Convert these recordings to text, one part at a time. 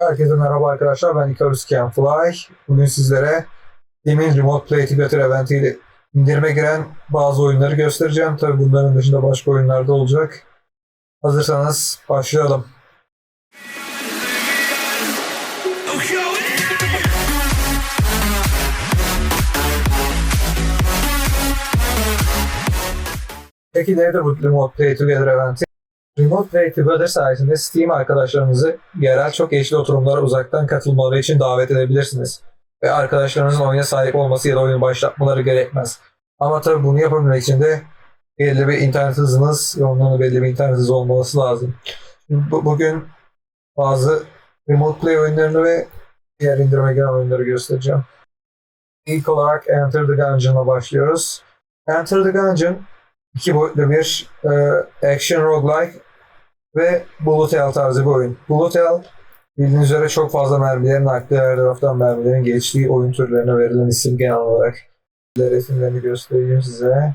Herkese merhaba arkadaşlar. Ben Icarus Canfly. Bugün sizlere Steam'in Remote Play Together eventiyle indirime giren bazı oyunları göstereceğim. Tabi bunların dışında başka oyunlar da olacak. Hazırsanız başlayalım. Peki nedir bu Remote Play Together eventi? Remote Play Together sayesinde Steam arkadaşlarınızı yerel çok eşli oturumlara uzaktan katılmaları için davet edebilirsiniz. Ve arkadaşlarınızın oyuna sahip olması ya da oyunu başlatmaları gerekmez. Ama tabii bunu yapabilmek için de belirli bir internet hızınız da belirli bir internet hızı olması lazım. Bu, bugün bazı Remote Play oyunlarını ve diğer indirime giren oyunları göstereceğim. İlk olarak Enter the Gungeon'la başlıyoruz. Enter the Gungeon iki boyutlu bir e, action roguelike ve bullet hell tarzı bir oyun. Bullet hell bildiğiniz üzere çok fazla mermilerin aktığı her taraftan mermilerin geçtiği oyun türlerine verilen isim genel olarak. Resimlerini göstereyim size.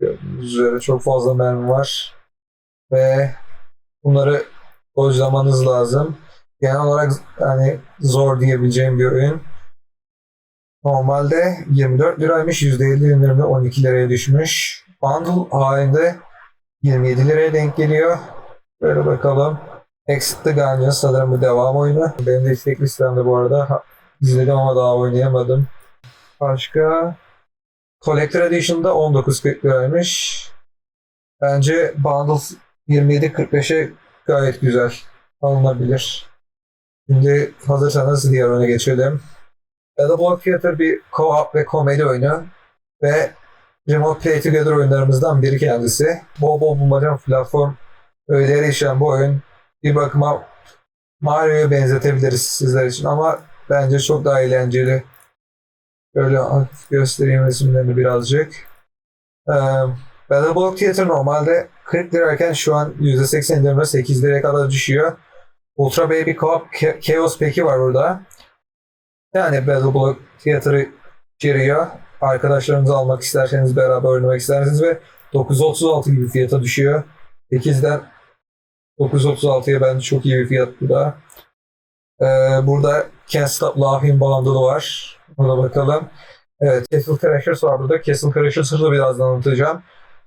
Gördüğünüz üzere çok fazla mermi var. Ve bunları dojlamanız lazım. Genel olarak hani zor diyebileceğim bir oyun. Normalde 24 liraymış. %50 indirimde 12 liraya düşmüş. Bundle halinde 27 liraya denk geliyor. Böyle bakalım. Exit the Gungeon sanırım bu devam oyunu. Benim de istek listemde bu arada. İzledim ama daha oynayamadım. Başka Collector Edition'da 19.40 liraymış. Bence Bundle 27.45'e gayet güzel. Alınabilir. Şimdi hazırsanız diğer oyuna geçelim. Battle Block Theater bir co-op ve komedi oyunu ve Remote Play Together oyunlarımızdan biri kendisi. Bol bol bulmacan platform öğeleri işleyen bu oyun bir bakıma Mario'ya benzetebiliriz sizler için ama bence çok daha eğlenceli. Böyle göstereyim resimlerini birazcık. Ee, Battle Block Theater normalde 40 lirayken şu an %80 indirimle 8 liraya kadar düşüyor. Ultra Baby Co-op Chaos Pack'i var burada. Yani Battle Block Theater'ı içeriyor. Arkadaşlarınızı almak isterseniz beraber oynamak isterseniz ve 936 gibi fiyata düşüyor. 8'den 936'ya bence çok iyi bir fiyat bu da. Ee, burada Can't Stop Laughing Bundle'ı var. Ona bakalım. Evet, Castle Crashers var burada. Castle Crashers'ı da birazdan anlatacağım.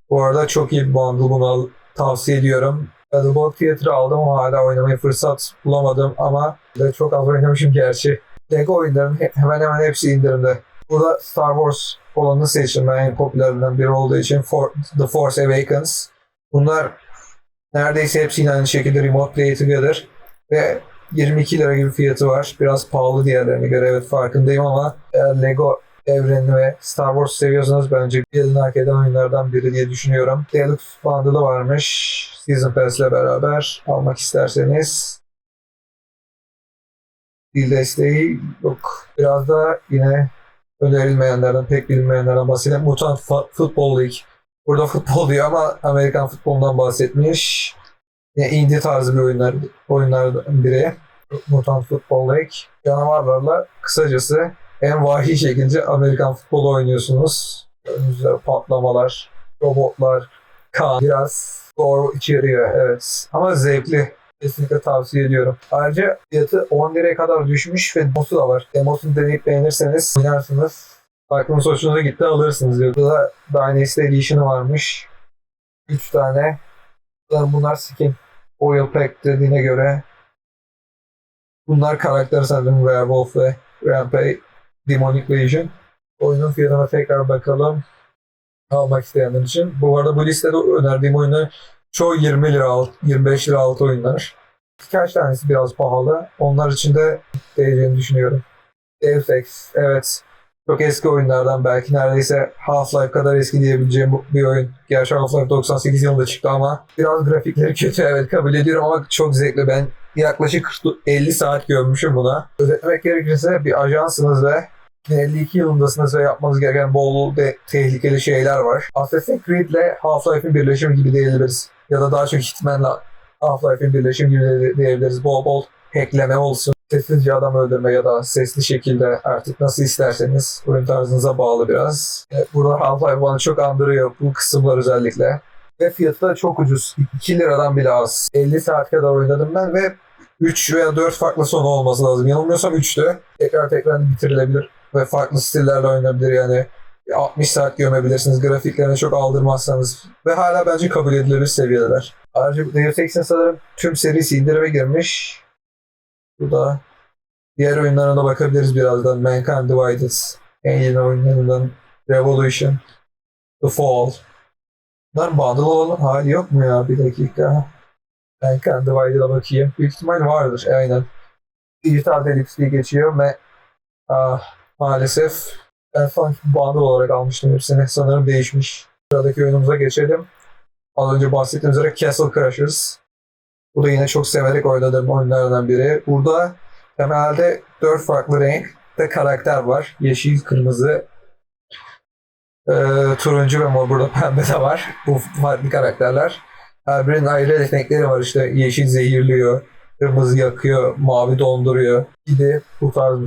Bu arada çok iyi bir bundle bunu al- tavsiye ediyorum. Battle Block Theater'ı aldım ama hala oynamaya fırsat bulamadım ama ve çok az oynamışım gerçi. Lego oyunların he- hemen hemen hepsi indirimde. Burada Star Wars olanı seçtim ben en popülerlerinden biri olduğu için For, The Force Awakens. Bunlar neredeyse hepsi aynı şekilde Remote Play Together ve 22 lira gibi fiyatı var. Biraz pahalı diğerlerine göre evet farkındayım ama eğer Lego evrenini ve Star Wars seviyorsanız bence yılını hak eden oyunlardan biri diye düşünüyorum. Deluxe Bundle'ı varmış. Season Pass ile beraber almak isterseniz dil desteği yok. Biraz da yine önerilmeyenlerden, pek bilinmeyenlerden bahsedelim. Mutant Football League. Burada futbol diyor ama Amerikan futbolundan bahsetmiş. Yine indie tarzı bir oyunlar, oyunlardan biri. Mutant Football League. Canavarlarla kısacası en vahiy şekilde Amerikan futbolu oynuyorsunuz. Üzere patlamalar, robotlar, kan, biraz doğru içeriyor evet. Ama zevkli. Kesinlikle tavsiye ediyorum. Ayrıca fiyatı 10 liraya kadar düşmüş ve demosu da var. Demosunu deneyip beğenirseniz oynarsınız. Aklınız hoşunuza gitti alırsınız. Burada Dynasty Edition'ı varmış. 3 tane. Bunlar skin. Oil Pack dediğine göre bunlar karakter sanırım Werewolf ve Rampage Demonic Legion. Oyunun fiyatına tekrar bakalım. Almak isteyenler için. Bu arada bu listede önerdiğim oyunlar çoğu 20 lira alt, 25 lira altı oyunlar. Birkaç tanesi biraz pahalı. Onlar için de değeceğini düşünüyorum. Deus evet. Çok eski oyunlardan belki neredeyse Half-Life kadar eski diyebileceğim bir oyun. Gerçi Half-Life 98 yılında çıktı ama biraz grafikleri kötü evet kabul ediyorum ama çok zevkli. Ben yaklaşık 40 50 saat görmüşüm buna. Özetlemek gerekirse bir ajansınız ve 52 yılındasınız ve yapmanız gereken bol de tehlikeli şeyler var. Assassin's Creed ile Half-Life'in birleşimi gibi diyebiliriz. Ya da daha çok Hitman'la Half-Life'in birleşimi gibi diyebiliriz. Bol bol hackleme olsun. Sessizce adam öldürme ya da sesli şekilde artık nasıl isterseniz oyun tarzınıza bağlı biraz. Evet, burada Half-Life bana çok andırıyor bu kısımlar özellikle. Ve fiyatı da çok ucuz. 2 liradan bile az. 50 saat kadar oynadım ben ve 3 veya 4 farklı sonu olması lazım. Yanılmıyorsam 3'tü. Tekrar tekrar bitirilebilir ve farklı stillerle oynanabilir yani. 60 saat gömebilirsiniz grafiklerine çok aldırmazsanız ve hala bence kabul edilebilir seviyeler. Ayrıca Deus Ex'in sanırım tüm serisi indirime girmiş. Bu da diğer oyunlarına bakabiliriz birazdan. Mankind Divided, en yeni oyunlarından Revolution, The Fall. Bunlar bundle olan hali yok mu ya? Bir dakika. Mankind Divided'a bakayım. Büyük ihtimal vardır. Aynen. Digital Deluxe diye geçiyor ve ah, maalesef ben falan bundle olarak almıştım hepsini. Sanırım değişmiş. Sıradaki oyunumuza geçelim. Az önce bahsettiğim üzere Castle Crashers. Bu da yine çok severek oynadığım oyunlardan biri. Burada temelde dört farklı renkte karakter var. Yeşil, kırmızı, e, turuncu ve mor. Burada pembe de var. Bu farklı karakterler. Her birinin ayrı yetenekleri var. İşte yeşil zehirliyor, kırmızı yakıyor, mavi donduruyor gibi bu tarz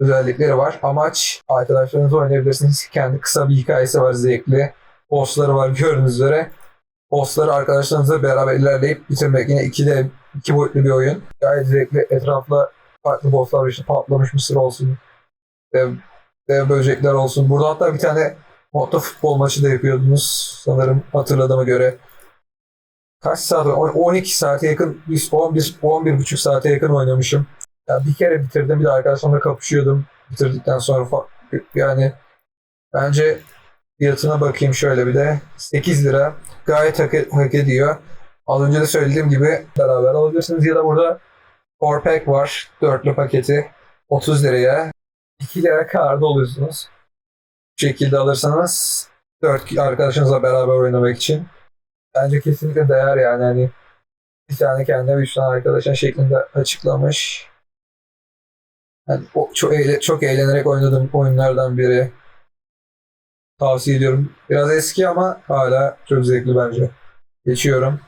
özellikleri var. Amaç arkadaşlarınızla oynayabilirsiniz. Kendi kısa bir hikayesi var zevkli. Bossları var gördüğünüz üzere. Bossları arkadaşlarınızla beraber ilerleyip bitirmek. Yine iki de iki boyutlu bir oyun. Gayet zevkli. Etrafla farklı bosslar var. işte patlamış mısır olsun. Dev, dev böcekler olsun. Burada hatta bir tane modda futbol maçı da yapıyordunuz. Sanırım hatırladığıma göre. Kaç saat? 12 saate yakın, 11, 11 buçuk saate yakın oynamışım. Ya bir kere bitirdim bir de arkadaşlarımla kapışıyordum. Bitirdikten sonra yani bence fiyatına bakayım şöyle bir de. 8 lira. Gayet hak, hak ediyor. Az önce de söylediğim gibi beraber alabilirsiniz ya da burada 4 pack var. Dörtlü paketi. 30 liraya. 2 lira karda oluyorsunuz. Bu şekilde alırsanız 4 arkadaşınızla beraber oynamak için. Bence kesinlikle değer yani. Hani bir tane kendine üç tane arkadaşın şeklinde açıklamış. Yani o, çok, eğle- çok eğlenerek oynadığım oyunlardan biri. Tavsiye ediyorum. Biraz eski ama hala çok zevkli bence. Geçiyorum.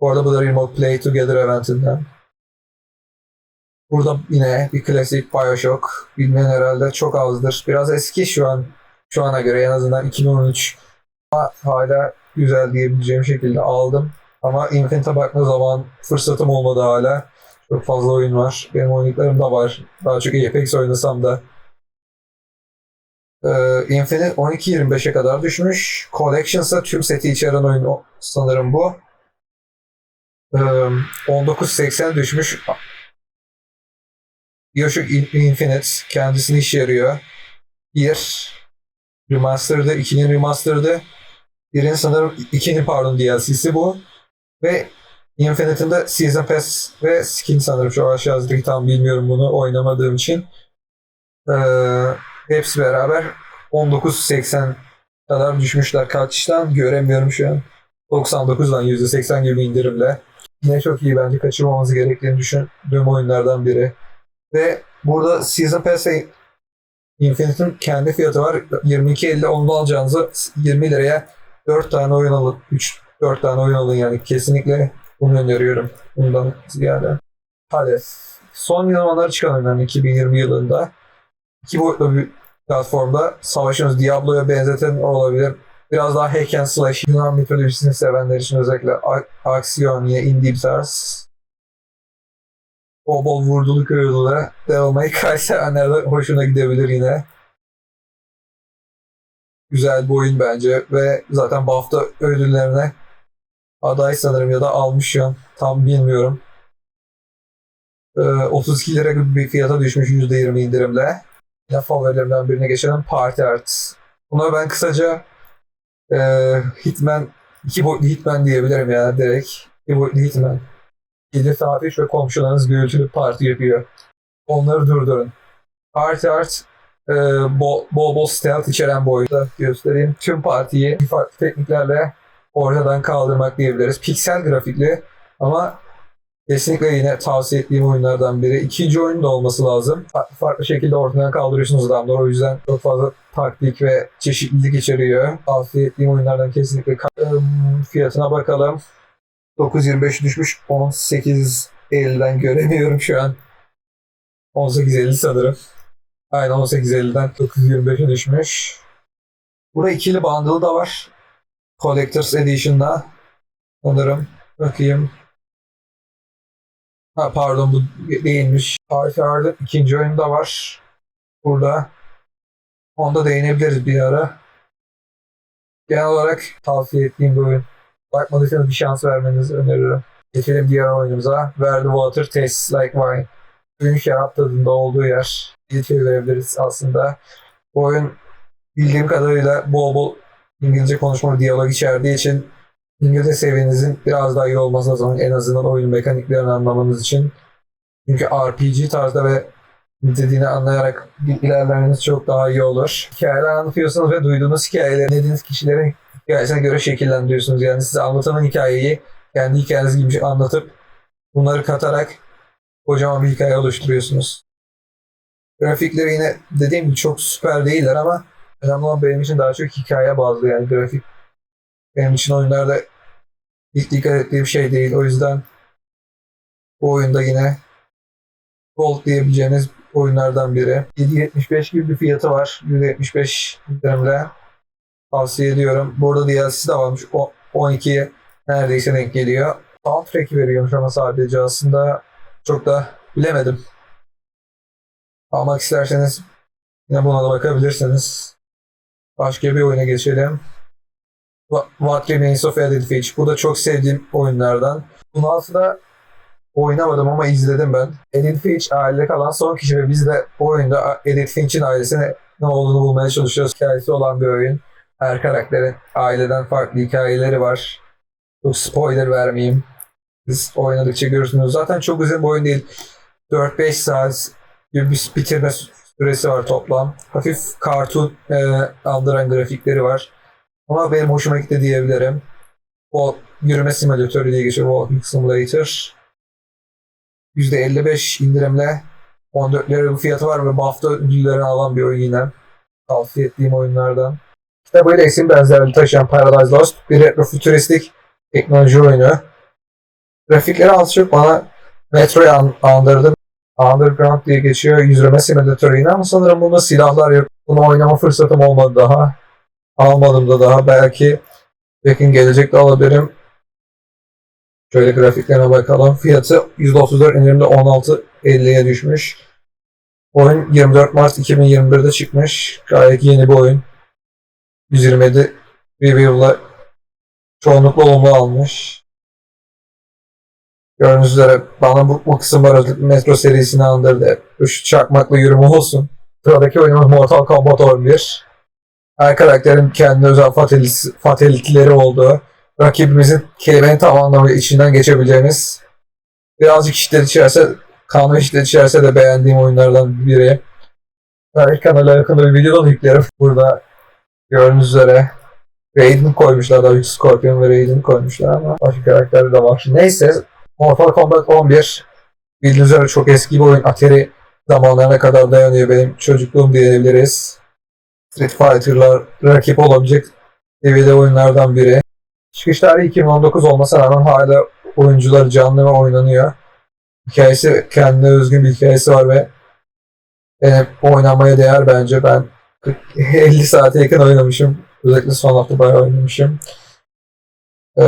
Bu bu da Remote Play Together eventinden. Burada yine bir klasik Bioshock. Bilmeyen herhalde çok azdır. Biraz eski şu an. Şu ana göre en azından 2013. Ama hala güzel diyebileceğim şekilde aldım. Ama Infinite'a bakma zaman fırsatım olmadı hala. Çok fazla oyun var. Benim oynadıklarım da var. Daha çok Apex oynasam da. Ee, Infinite 12.25'e kadar düşmüş. Collections'a tüm seti içeren oyun sanırım bu. Ee, 19.80 düşmüş. Bioshock In- Infinite kendisini işe yarıyor. Bir remaster'dı, ikinin remaster'dı. Birinin sanırım ikinin pardon DLC'si bu. Ve Infinite'in de Season Pass ve skin sanırım şu aşağıdaki tam bilmiyorum bunu oynamadığım için. Ee, hepsi beraber 19.80 kadar düşmüşler kaçtan göremiyorum şu an. 99'dan %80 gibi indirimle. Yine çok iyi bence kaçırmamamız gerektiğini düşündüğüm oyunlardan biri. Ve burada Season Pass ve Infinite'in kendi fiyatı var. 22.50 onu alacağınızı 20 liraya 4 tane oyun alın. 3 4 tane oyun alın yani kesinlikle bunu öneriyorum. Bundan ziyade. Hadi. Son zamanlar çıkan oyunlar 2020 yılında. iki boyutlu bir platformda savaşıyorsunuz. Diablo'ya benzeten olabilir. Biraz daha hack and slash Yunan mitolojisini sevenler için özellikle aksiyon bir tarz. Bol bol vurdulu kırıldı. Devil May Cry sevenler de hoşuna gidebilir yine. Güzel bir oyun bence ve zaten BAFTA ödüllerine aday sanırım ya da almış şu. Tam bilmiyorum. Ee, 32 lira gibi bir fiyata düşmüş %20 indirimle. Yine favorilerimden birine geçelim. Party Art. Buna ben kısaca e, Hitman, iki boyutlu Hitman diyebilirim yani direkt. İki boyutlu Hitman. Gece 3 ve komşularınız gürültülü parti yapıyor. Onları durdurun. Party Art e, bol, bol bol stealth içeren bir oyunda göstereyim. Tüm partiyi farklı tekniklerle ortadan kaldırmak diyebiliriz. Piksel grafikli ama kesinlikle yine tavsiye ettiğim oyunlardan biri. İkinci oyun da olması lazım. Farklı, şekilde ortadan kaldırıyorsunuz adamları. O yüzden çok fazla taktik ve çeşitlilik içeriyor. Tavsiye ettiğim oyunlardan kesinlikle fiyatına bakalım. 9.25 düşmüş. 18.50'den göremiyorum şu an. 18.50 sanırım. Aynen 18.50'den 9.25'e düşmüş. Burada ikili bundle da var. Collector's Edition'da. Sanırım. Bakayım. Ha, pardon bu değilmiş. Half-Lifel'ın ikinci oyunu da var. Burada. Onda değinebiliriz bir ara. Genel olarak tavsiye ettiğim bir oyun. Bakmadıysanız bir şans vermenizi öneririm. Geçelim diğer oyunumuza. Where the water tastes like wine. Suyun şarap tadında olduğu yer diye çevirebiliriz aslında. Bu oyun bildiğim kadarıyla bol bol İngilizce konuşma diyalog içerdiği için İngilizce seviyenizin biraz daha iyi olması lazım. En azından oyun mekaniklerini anlamanız için. Çünkü RPG tarzda ve dediğini anlayarak ilerlemeniz çok daha iyi olur. Hikayeler anlatıyorsunuz ve duyduğunuz hikayeleri dediğiniz kişilerin hikayesine göre şekillendiriyorsunuz. Yani size anlatılan hikayeyi kendi hikayeniz gibi anlatıp bunları katarak kocaman bir hikaye oluşturuyorsunuz. Grafikleri yine dediğim gibi çok süper değiller ama önemli olan benim için daha çok hikaye bazlı yani grafik benim için oyunlarda ilk dikkat ettiğim şey değil. O yüzden bu oyunda yine Gold diyebileceğiniz oyunlardan biri. 7.75 gibi bir fiyatı var. %75 indirimle tavsiye ediyorum. Burada DLC de varmış. O 12'ye neredeyse denk geliyor. Soundtrack'i veriyormuş ama sadece aslında çok da bilemedim. Almak isterseniz yine buna da bakabilirsiniz. Başka bir oyuna geçelim. Wha- What Remains of Edith Finch. Bu da çok sevdiğim oyunlardan. Bunu aslında oynamadım ama izledim ben. Edith Finch ailede kalan son kişi ve biz de bu oyunda Edith Finch'in ailesine ne olduğunu bulmaya çalışıyoruz. Hikayesi olan bir oyun. Her karakterin aileden farklı hikayeleri var. Çok spoiler vermeyeyim. Siz oynadıkça görürsünüz. Zaten çok uzun bir oyun değil. 4-5 saat bir bitirme süresi var toplam. Hafif cartoon e, andıran grafikleri var. Ama benim hoşuma gitti diyebilirim. O yürüme simülatörü diye geçiyor Walking Simulator. %55 indirimle 14 lira bir fiyatı var ve BAFTA ödüllerini alan bir oyun yine. Tavsiye ettiğim oyunlardan. Kitabıyla isim benzerliği taşıyan Paradise Lost bir retrofütüristik teknoloji oyunu. Grafikleri az bana Metro'yu an- andırdı. Underground diye geçiyor. Yüzleme simülatörü yine ama sanırım bunda silahlar yok. Bunu oynama fırsatım olmadı daha. Almadım da daha. Belki yakın gelecekte alabilirim. Şöyle grafiklerine bakalım. Fiyatı %34 indirimde 16.50'ye düşmüş. Oyun 24 Mart 2021'de çıkmış. Gayet yeni bir oyun. 127 review'la çoğunlukla olumlu almış. Gördüğünüz üzere bana bu, bu kısım aralıklı Metro serisini andırdı. Şu çakmakla yürüme olsun. Sıradaki oyunumuz Mortal Kombat 11. Her karakterin kendi özel fatality'leri olduğu, rakibimizin kelimenin tam anlamıyla içinden geçebileceğimiz, birazcık şiddet içerse, kan ve şiddet içerse de beğendiğim oyunlardan biri. Belki kanala yakında bir video da yüklerim. Burada gördüğünüz üzere Raiden koymuşlar da Scorpion ve Raiden koymuşlar ama başka karakterler de var. Neyse Mortal Kombat 11 bildiğiniz üzere çok eski bir oyun. Atari zamanlarına kadar dayanıyor benim çocukluğum diyebiliriz. Street Fighter'lar rakip olabilecek seviyede oyunlardan biri. Çıkış tarihi 2019 olmasına rağmen hala oyuncular canlı ve oynanıyor. Hikayesi kendine özgün bir hikayesi var ve yani oynamaya değer bence. Ben 40 50 saate yakın oynamışım. Özellikle son hafta bayağı oynamışım. Ee,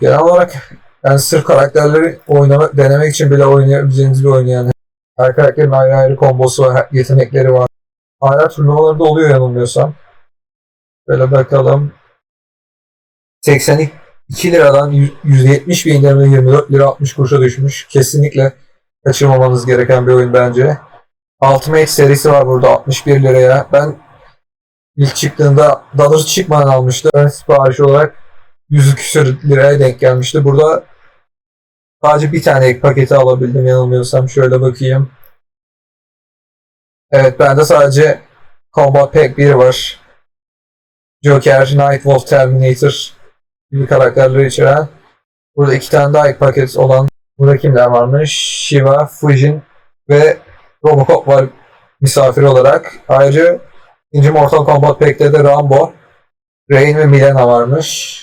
genel olarak yani sırf karakterleri oynamak, denemek için bile oynayabileceğiniz bir oyun yani. Her karakterin ayrı ayrı kombosu var, yetenekleri var. Hala turnuvalarda oluyor yanılmıyorsam. Böyle bakalım. 82 liradan 170 bin indirimle 24 lira 60 kuruşa düşmüş. Kesinlikle kaçırmamanız gereken bir oyun bence. Ultimate serisi var burada 61 liraya. Ben ilk çıktığında doğrusu çıkmadan almıştım. Ben sipariş olarak 100 küsür liraya denk gelmişti. Burada sadece bir tane ek paketi alabildim yanılmıyorsam. Şöyle bakayım. Evet bende sadece Combat Pack 1 var. Joker, Nightwolf, Terminator gibi karakterleri içeren. Burada iki tane daha ek paket olan burada kimler varmış? Shiva, Fujin ve Robocop var misafir olarak. Ayrıca ikinci Mortal Kombat Pack'te de Rambo, Rain ve Milena varmış.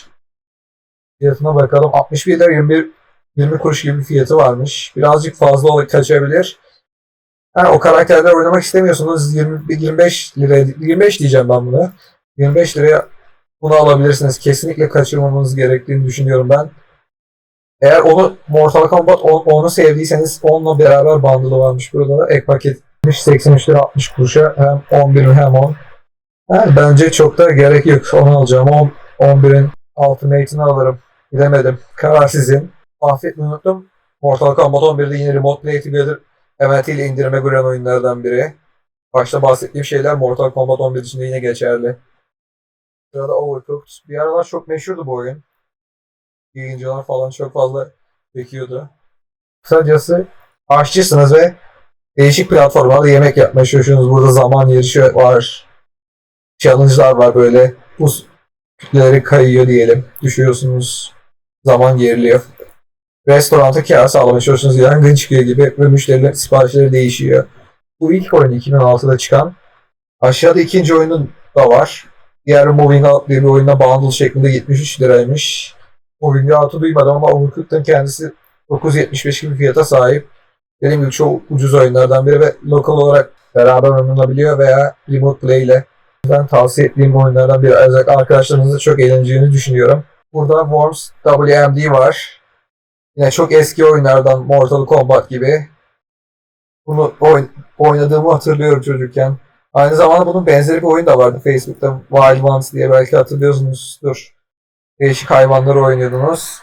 Fiyatına bakalım. 61 lira 21 20 kuruş gibi bir fiyatı varmış. Birazcık fazla olarak kaçabilir. Ha, o karakterler oynamak istemiyorsunuz. 20, 25 liraya 25 diyeceğim ben buna. 25 liraya bunu alabilirsiniz. Kesinlikle kaçırmamanız gerektiğini düşünüyorum ben. Eğer onu Mortal Kombat 10 onu sevdiyseniz onunla beraber bundle'ı varmış burada da. Ek paket 83 lira 60 kuruşa hem 11 hem 10. Yani bence çok da gerek yok. Onu alacağım. 10, 11'in Ultimate'ini alırım. Bilemedim. Karar sizin. Affetmeyi unuttum. Mortal Kombat 11'de yine Remote Play Together eventiyle indirime giren oyunlardan biri. Başta bahsettiğim şeyler Mortal Kombat 11 için yine geçerli. Sırada Overcooked. Bir aralar çok meşhurdu bu oyun. Yayıncılar falan çok fazla çekiyordu. Kısacası aşçısınız ve değişik platformlarda yemek yapmaya çalışıyorsunuz. Burada zaman yarışı var. Challenge'lar var böyle. Buz kütleleri kayıyor diyelim. Düşüyorsunuz. Zaman geriliyor. Restoranta kâr sağlamaya çalışıyorsunuz. Yangın çıkıyor gibi ve müşterilerin siparişleri değişiyor. Bu ilk oyun 2006'da çıkan. Aşağıda ikinci oyunun da var. Diğer Moving Out diye bir oyunda bundle şeklinde 73 liraymış. Moving Out'u duymadım ama Overcooked'ın kendisi 9.75 gibi fiyata sahip. Dediğim gibi çok ucuz oyunlardan biri ve lokal olarak beraber oynanabiliyor veya remote play ile. Ben tavsiye ettiğim oyunlardan biri. Özellikle arkadaşlarınızla çok eğleneceğini düşünüyorum. Burada Worms WMD var. Yine çok eski oyunlardan Mortal Kombat gibi. Bunu oyn- oynadığımı hatırlıyorum çocukken. Aynı zamanda bunun benzeri bir oyun da vardı Facebook'ta. Wild Ones diye belki hatırlıyorsunuzdur. Değişik hayvanları oynuyordunuz.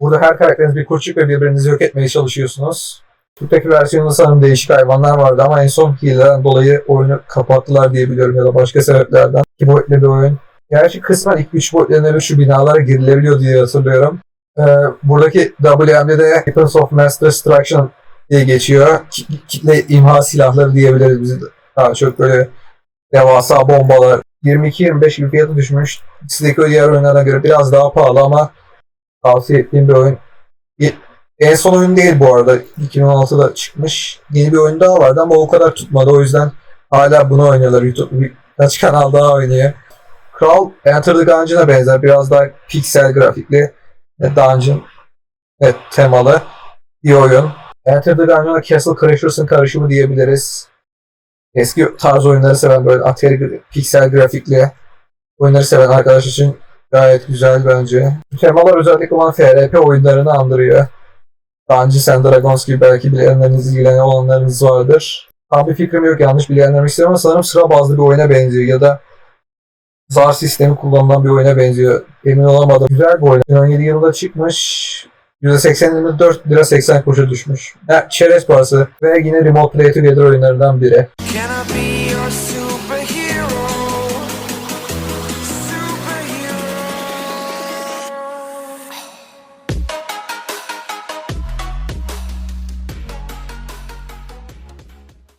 Burada her karakteriniz bir kurçuk ve birbirinizi yok etmeye çalışıyorsunuz. Türk'teki versiyonunda sanırım değişik hayvanlar vardı ama en son hileden dolayı oyunu kapattılar diye biliyorum ya da başka sebeplerden. İki boyutlu bir oyun. Gerçi kısmen ilk üç boyutlarında şu binalara girilebiliyor diye hatırlıyorum. Ee, buradaki WM'de Weapons of Mass Destruction diye geçiyor. Ki- Kitle imha silahları diyebiliriz biz. Daha çok böyle devasa bombalar. 22-25 gibi fiyatı düşmüş. Sizdeki diğer oyunlarına göre biraz daha pahalı ama tavsiye ettiğim bir oyun. En son oyun değil bu arada. 2016'da çıkmış. Yeni bir oyun daha vardı ama o kadar tutmadı. O yüzden hala bunu oynuyorlar. YouTube birkaç kanal daha oynuyor. Kral Enter the Gungeon'a benzer. Biraz daha piksel grafikli. Ve Dungeon evet, temalı bir oyun. Enter the Gungeon'a Castle Crashers'ın karışımı diyebiliriz. Eski tarz oyunları seven böyle atari piksel grafikli oyunları seven arkadaş için gayet güzel bence. Temalar özellikle olan FRP oyunlarını andırıyor. Dungeons and Dragons gibi belki bilenleriniz ilgilenen olanlarınız vardır. Tam bir fikrim yok yanlış bilenler istiyorum ama sanırım sıra bazlı bir oyuna benziyor ya da zar sistemi kullanılan bir oyuna benziyor. Emin olamadım. Güzel bir oyun. 2017 yılında çıkmış. %84 lira 80 kuruşa düşmüş. Ha, çerez parası ve yine Remote Play Together oyunlarından biri. Can I be